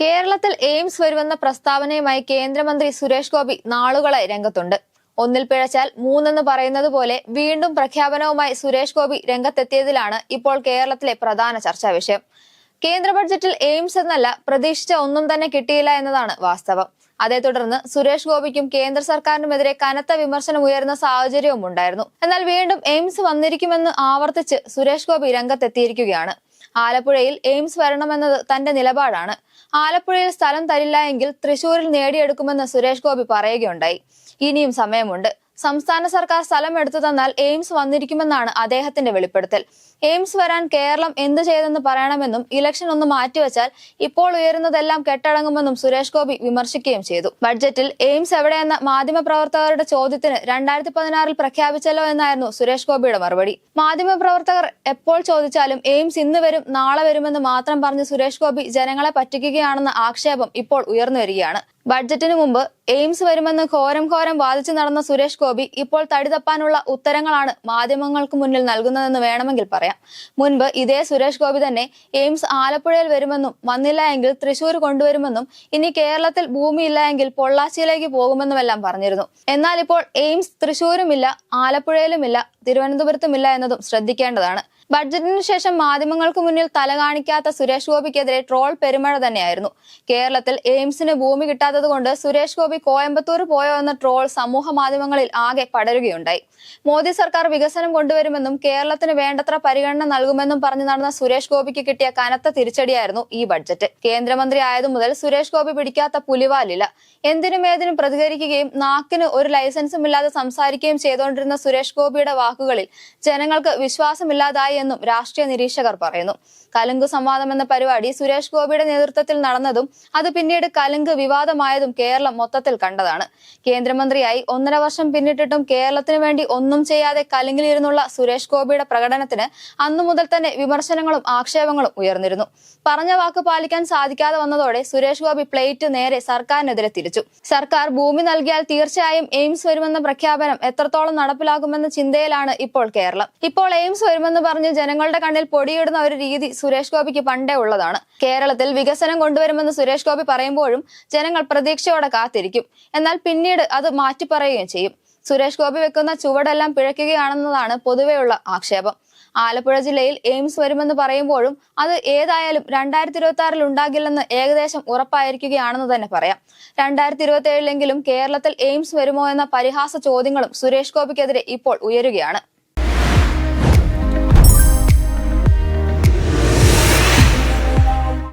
കേരളത്തിൽ എയിംസ് വരുമെന്ന പ്രസ്താവനയുമായി കേന്ദ്രമന്ത്രി സുരേഷ് ഗോപി നാളുകളായി രംഗത്തുണ്ട്. ഒന്നിൽ പിഴച്ചാൽ മൂന്നെന്ന് പറയുന്നത് പോലെ വീണ്ടും പ്രഖ്യാപനവുമായി സുരേഷ് ഗോപി രംഗത്തെത്തിയതിലാണ് ഇപ്പോൾ കേരളത്തിലെ പ്രധാന ചർച്ചാ വിഷയം. കേന്ദ്ര ബഡ്ജറ്റിൽ എയിംസ് എന്നല്ല പ്രതീക്ഷിച്ച ഒന്നും തന്നെ കിട്ടിയില്ല എന്നതാണ് വാസ്തവം. അതേ തുടർന്ന് സുരേഷ് ഗോപിക്കും കേന്ദ്ര സർക്കാരിനുമെതിരെ കനത്ത വിമർശനം ഉയർന്ന സാഹചര്യവും ഉണ്ടായിരുന്നു എന്നാൽ വീണ്ടും എയിംസ് വന്നിരിക്കുമെന്ന് ആവർത്തിച്ച് സുരേഷ് ഗോപി രംഗത്തെത്തിയിരിക്കുകയാണ്. ആലപ്പുഴയിൽ എയിംസ് വരണമെന്നത് തന്റെ നിലപാടാണ്. ആലപ്പുഴയിൽ സ്ഥലം തരില്ല എങ്കിൽ തൃശൂരിൽ നേടിയെടുക്കുമെന്ന് സുരേഷ് ഗോപി പറയുകയുണ്ടായി. ഇനിയും സമയമുണ്ട്. സംസ്ഥാന സർക്കാർ സ്ഥലം എടുത്തു തന്നാൽ എയിംസ് വന്നിരിക്കുമെന്നാണ് അദ്ദേഹത്തിന്റെ വെളിപ്പെടുത്തൽ. എയിംസ് വരാൻ കേരളം എന്ത് ചെയ്തെന്ന് പറയണമെന്നും ഇലക്ഷൻ ഒന്ന് മാറ്റിവെച്ചാൽ ഇപ്പോൾ ഉയരുന്നതെല്ലാം കെട്ടടങ്ങുമെന്നും സുരേഷ് ഗോപി വിമർശിക്കുകയും ചെയ്തു. ബഡ്ജറ്റിൽ എയിംസ് എവിടെയെന്ന മാധ്യമപ്രവർത്തകരുടെ ചോദ്യത്തിന് രണ്ടായിരത്തി പതിനാറിൽ പ്രഖ്യാപിച്ചല്ലോ എന്നായിരുന്നു സുരേഷ് ഗോപിയുടെ മറുപടി. മാധ്യമപ്രവർത്തകർ എപ്പോൾ ചോദിച്ചാലും എയിംസ് ഇന്ന് വരും നാളെ വരുമെന്ന് മാത്രം പറഞ്ഞ് സുരേഷ് ഗോപി ജനങ്ങളെ പറ്റിക്കുകയാണെന്ന ആക്ഷേപം ഇപ്പോൾ ഉയർന്നു വരികയാണ്. ബഡ്ജറ്റിന് മുമ്പ് എയിംസ് വരുമെന്ന് ഘോരം ഘോരം വാദിച്ചു നടന്ന സുരേഷ് ഗോപി ഇപ്പോൾ തടി തപ്പാനുള്ള ഉത്തരങ്ങളാണ് മാധ്യമങ്ങൾക്ക് മുന്നിൽ നൽകുന്നതെന്ന് വേണമെങ്കിൽ പറയാം. മുൻപ് ഇതേ സുരേഷ് ഗോപി തന്നെ എയിംസ് ആലപ്പുഴയിൽ വരുമെന്നും വന്നില്ല എങ്കിൽ തൃശൂർ കൊണ്ടുവരുമെന്നും ഇനി കേരളത്തിൽ ഭൂമിയില്ല എങ്കിൽ പൊള്ളാച്ചിയിലേക്ക് പോകുമെന്നുമെല്ലാം പറഞ്ഞിരുന്നു. എന്നാൽ ഇപ്പോൾ എയിംസ് തൃശൂരുമില്ല ആലപ്പുഴയിലുമില്ല തിരുവനന്തപുരത്തുമില്ല എന്നതും ശ്രദ്ധിക്കേണ്ടതാണ്. ബഡ്ജറ്റിന് ശേഷം മാധ്യമങ്ങൾക്ക് മുന്നിൽ തല കാണിക്കാത്ത സുരേഷ് ഗോപിക്കെതിരെ ട്രോൾ പെരുമഴ തന്നെയായിരുന്നു. കേരളത്തിൽ എയിംസിന് ഭൂമി കിട്ടാത്തതുകൊണ്ട് സുരേഷ് ഗോപി കോയമ്പത്തൂർ പോയോ എന്ന ട്രോൾ സമൂഹ മാധ്യമങ്ങളിൽ ആകെ പടരുകയുണ്ടായി. മോദി സർക്കാർ വികസനം കൊണ്ടുവരുമെന്നും കേരളത്തിന് വേണ്ടത്ര പരിഗണന നൽകുമെന്നും പറഞ്ഞു നടന്ന സുരേഷ് ഗോപിക്ക് കിട്ടിയ കനത്ത തിരിച്ചടിയായിരുന്നു ഈ ബഡ്ജറ്റ്. കേന്ദ്രമന്ത്രി ആയതു മുതൽ സുരേഷ് ഗോപി പിടിക്കാത്ത പുലിവാലില്ല എന്തിനും ഏതിനും പ്രതികരിക്കുകയും നാക്കിന് ഒരു ലൈസൻസും ഇല്ലാതെ സംസാരിക്കുകയും ചെയ്തുകൊണ്ടിരുന്ന സുരേഷ് ഗോപിയുടെ വാക്കുകളിൽ ജനങ്ങൾക്ക് വിശ്വാസമില്ലാതായി എന്നും രാഷ്ട്രീയ നിരീക്ഷകർ പറയുന്നു. കലുങ്ക് സംവാദം എന്ന പരിപാടി സുരേഷ് ഗോപിയുടെ നേതൃത്വത്തിൽ നടന്നതും അത് പിന്നീട് കലുങ്ക് വിവാദമായതും കേരളം മൊത്തത്തിൽ കണ്ടതാണ്. കേന്ദ്രമന്ത്രിയായി ഒന്നര വർഷം പിന്നിട്ടിട്ടും കേരളത്തിന് വേണ്ടി ഒന്നും ചെയ്യാതെ കലുങ്കിലിരുന്നുള്ള സുരേഷ് ഗോപിയുടെ പ്രകടനത്തിന് അന്നു മുതൽ തന്നെ വിമർശനങ്ങളും ആക്ഷേപങ്ങളും ഉയർന്നിരുന്നു. പറഞ്ഞ വാക്ക് പാലിക്കാൻ സാധിക്കാതെ വന്നതോടെ സുരേഷ് ഗോപി പ്ലേറ്റ് നേരെ സർക്കാരിനെതിരെ തിരിച്ചു. സർക്കാർ ഭൂമി നൽകിയാൽ തീർച്ചയായും എയിംസ് വരുമെന്ന പ്രഖ്യാപനം എത്രത്തോളം നടപ്പിലാകുമെന്ന ചിന്തയിലാണ് ഇപ്പോൾ കേരളം. ഇപ്പോൾ എയിംസ് വരുമെന്ന് പറഞ്ഞ് ജനങ്ങളുടെ കണ്ണിൽ പൊടിയിടുന്ന ഒരു രീതി സുരേഷ് ഗോപിക്ക് പണ്ടേ ഉള്ളതാണ്. കേരളത്തിൽ വികസനം കൊണ്ടുവരുമെന്ന് സുരേഷ് ഗോപി പറയുമ്പോഴും ജനങ്ങൾ പ്രതീക്ഷയോടെ കാത്തിരിക്കും. എന്നാൽ പിന്നീട് അത് മാറ്റി മാറ്റിപ്പറയുകയും ചെയ്യും. സുരേഷ് ഗോപി വെക്കുന്ന ചുവടെല്ലാം പിഴയ്ക്കുകയാണെന്നതാണ് പൊതുവെയുള്ള ആക്ഷേപം. ആലപ്പുഴ ജില്ലയിൽ എയിംസ് വരുമെന്ന് പറയുമ്പോഴും അത് ഏതായാലും രണ്ടായിരത്തി ഇരുപത്തി ആറിൽ ഉണ്ടാകില്ലെന്ന് ഏകദേശം ഉറപ്പായിരിക്കുകയാണെന്ന് തന്നെ പറയാം. രണ്ടായിരത്തി ഇരുപത്തി ഏഴിലെങ്കിലും കേരളത്തിൽ എയിംസ് വരുമോ എന്ന പരിഹാസ ചോദ്യങ്ങളും സുരേഷ് ഗോപിക്കെതിരെ ഇപ്പോൾ ഉയരുകയാണ്.